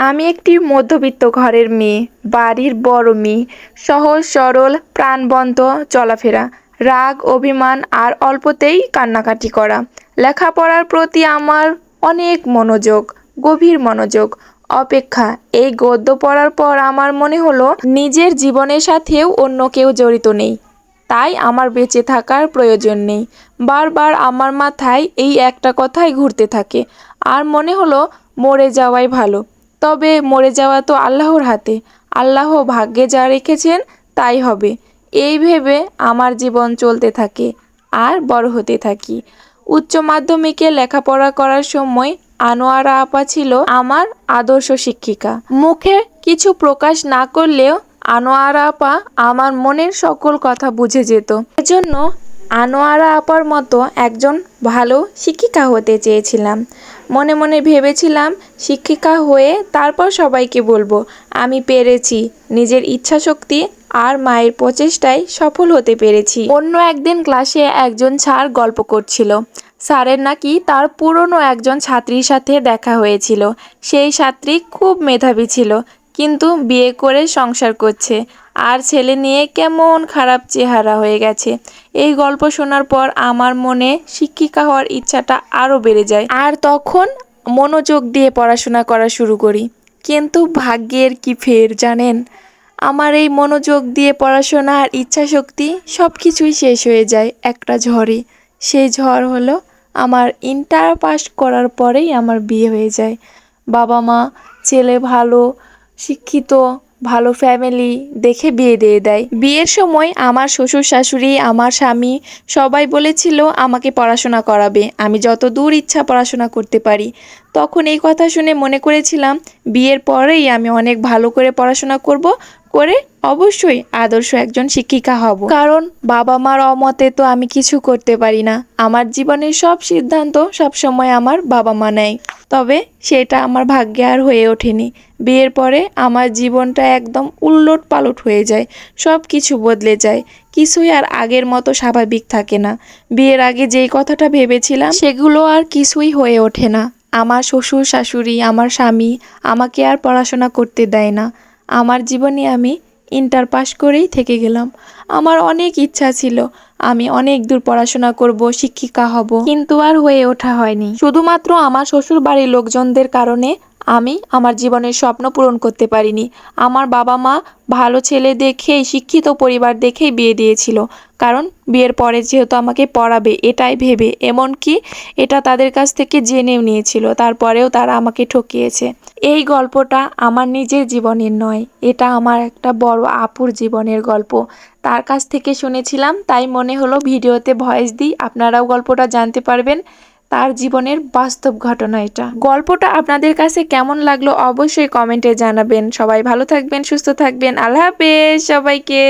আমি একটি মধ্যবিত্ত ঘরের মেয়ে, বাড়ির বড় মেয়ে। সহজ, সরল, প্রাণবন্ত চলাফেরা, রাগ, অভিমান আর অল্পতেই কান্নাকাটি করা। লেখাপড়ার প্রতি আমার অনেক মনোযোগ, গভীর মনোযোগ। অপেক্ষা, এই গদ্য পড়ার পর আমার মনে হলো নিজের জীবনের সাথেও অন্য কেউ জড়িত নেই। তাই আমার বেঁচে থাকার প্রয়োজন নেই। বারবার আমার মাথায় এই একটা কথাই ঘুরতে থাকে। আর মনে হলো মরে যাওয়াই ভালো। তবে মরে যাওয়া তো আল্লাহর হাতে। আল্লাহ ভাগ্যে যা রেখেছেন, তাই হবে। এই ভেবে আমার জীবন চলতে থাকে, আর বড় হতে থাকি। উচ্চ মাধ্যমিকে লেখাপড়া করার সময় আনোয়ারা আপা ছিল আমার আদর্শ শিক্ষিকা। মুখে কিছু প্রকাশ না করলেও আনোয়ারা আপা আমার মনের সকল কথা বুঝে যেত। এজন্য আনোয়ারা আপার মতো একজন ভালো শিক্ষিকা হতে চেয়েছিলাম। মনে মনে ভেবেছিলাম, শিক্ষিকা হয়ে তারপর সবাইকে বলব। আমি পেরেছি। নিজের ইচ্ছা শক্তি আর মায়ের প্রচেষ্টায় সফল হতে পেরেছি। অন্য একদিন ক্লাসে একজন স্যার গল্প করছিল। স্যারের নাকি তার পুরনো একজন ছাত্রীর সাথে দেখা হয়েছিল। সেই ছাত্রী খুব মেধাবী ছিল, কিন্তু বিয়ে করে সংসার করছে। আর ছেলে নিয়ে কেমন খারাপ চেহারা হয়ে গেছে। এই গল্প শোনার পর আমার মনে শিক্ষিকা হওয়ার ইচ্ছাটা আরও বেড়ে যায়। আর তখন মনোযোগ দিয়ে পড়াশোনা করা শুরু করি। কিন্তু ভাগ্যের কি ফের জানেন? আমার এই মনোযোগ দিয়ে পড়াশোনা আর ইচ্ছাশক্তি সব কিছুই শেষ হয়ে যায় একটা ঝড়ে। সেই ঝড় হলো আমার ইন্টার পাস করার পরেই আমার বিয়ে হয়ে যায়। বাবা মা, ছেলে ভালো, শিক্ষিত ভালো ফ্যামিলি দেখে বিয়ে দিয়ে দেয়। বিয়ের সময় আমার শ্বশুর শাশুড়ি, আমার স্বামী সবাই বলেছিল আমাকে পড়াশোনা করাবে। আমি যত দূর ইচ্ছা পড়াশোনা করতে পারি। তখন এই কথা শুনে মনে করেছিলাম, বিয়ের পরেই আমি অনেক ভালো করে পড়াশোনা করব, করে অবশ্যই আদর্শ একজন শিক্ষিকা হব। কারণ বাবা মার অমতে তো আমি কিছু করতে পারি না। আমার জীবনের সব সিদ্ধান্ত সবসময় আমার বাবা মা নেয়। তবে সেটা আমার ভাগ্যে আর হয়ে ওঠেনি। বিয়ের পরে আমার জীবনটা একদম উল্লট পালট হয়ে যায় সব কিছু বদলে যায়। কিছুই আর আগের মতো স্বাভাবিক থাকে না। বিয়ের আগে যেই কথাটা ভেবেছিলাম, সেগুলো আর কিছুই হয়ে ওঠে না। আমার শ্বশুর, শাশুড়ি, আমার স্বামী আমাকে আর পড়াশোনা করতে দেয় না। আমার জীবনে আমি ইন্টার পাশ করেই থেকে গেলাম। আমার অনেক ইচ্ছা ছিল, আমি অনেক দূর পড়াশোনা করব, শিক্ষিকা হব। কিন্তু আর হয়ে ওঠা হয়নি। শুধুমাত্র আমার শ্বশুর বাড়ির লোকজনদের কারণে আমি আমার জীবনের স্বপ্ন পূরণ করতে পারিনি। আমার বাবা মা ভালো ছেলে দেখেই, শিক্ষিত পরিবার দেখেই বিয়ে দিয়েছিল। কারণ বিয়ের পরে যেহেতু আমাকে পড়াবে, এটাই ভেবে, এমনকি এটা তাদের কাছ থেকে জেনেও নিয়েছিল, তারপরেও তারা আমাকে ঠকিয়েছে। এই গল্পটা আমার নিজের জীবনের নয়, এটা আমার একটা বড় আপুর জীবনের গল্প। তার কাছ থেকে শুনেছিলাম, তাই মনে হলো ভিডিওতে ভয়েস দিই, আপনারাও গল্পটা জানতে পারবেন। তার জীবনের বাস্তব ঘটনা এটা। গল্পটা আপনাদের কাছে কেমন লাগল অবশ্যই কমেন্টে জানাবেন। সবাই ভালো থাকবেন, সুস্থ থাকবেন। আল্লাহ হাফেজ সবাইকে।